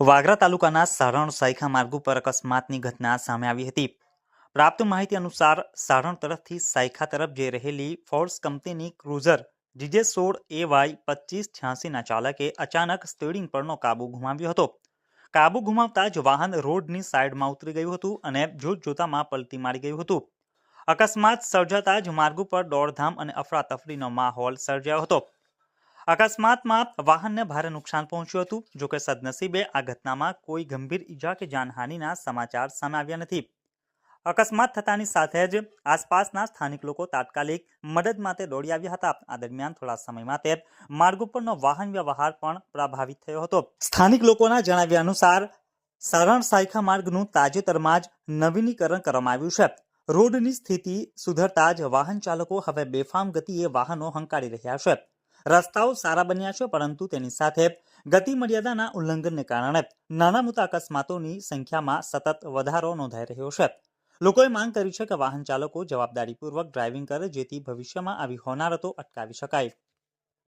વાગરા તાલુકાના સારણ સાયખા માર્ગ ઉપર અકસ્માતની ઘટના સામે આવી હતી. પ્રાપ્ત માહિતી અનુસાર સારણ તરફથી સાયખા તરફ જઈ રહેલી ફોર્સ કંપનીની ક્રુઝર જીજે સોળ એ વાય પચીસ છ્યાસીના ચાલકે અચાનક સ્ટીરિંગ પરનો કાબુ ગુમાવ્યો હતો. કાબુ ગુમાવતા જ વાહન રોડની સાઈડમાં ઉતરી ગયું હતું અને જોત જોતામાં પલટી મારી ગયું હતું. અકસ્માત સર્જાતા જ માર્ગ ઉપર દોડધામ અને અફરાતફરીનો માહોલ સર્જાયો હતો. અકસ્માતમાં વાહનને ભારે નુકસાન પહોંચ્યું હતું. જોકે સદનસીબે આ ઘટનામાં કોઈ ગંભીર ઈજા કે જાનહાનિના સમાચાર સામે આવ્યા નથી. અકસ્માત થતાની સાથે જ આસપાસના સ્થાનિક લોકો તાત્કાલિક મદદ માટે દોડી આવ્યા હતા. આ દરમિયાન થોડા સમય માટે માર્ગ ઉપરનો વાહન વ્યવહાર પણ પ્રભાવિત થયો હતો. સ્થાનિક લોકોના જણાવ્યા અનુસાર સરણ સાયખા માર્ગનું તાજેતરમાં જ નવીનીકરણ કરવામાં આવ્યું છે. રોડની સ્થિતિ સુધરતા જ વાહન ચાલકો હવે બેફામ ગતિએ વાહનો હંકારી રહ્યા છે. રસ્તાઓ સારા બન્યા છે, પરંતુ તેની સાથે ગતિ મર્યાદાના ઉલ્લંઘનને કારણે નાના મોટા અકસ્માતોની સંખ્યામાં સતત વધારો નોંધાઈ રહ્યો છે. લોકોએ માંગ કરી છે કે વાહન ચાલકો જવાબદારીપૂર્વક ડ્રાઇવિંગ કરે, જેથી ભવિષ્યમાં આવી હોનારતો અટકાવી શકાય.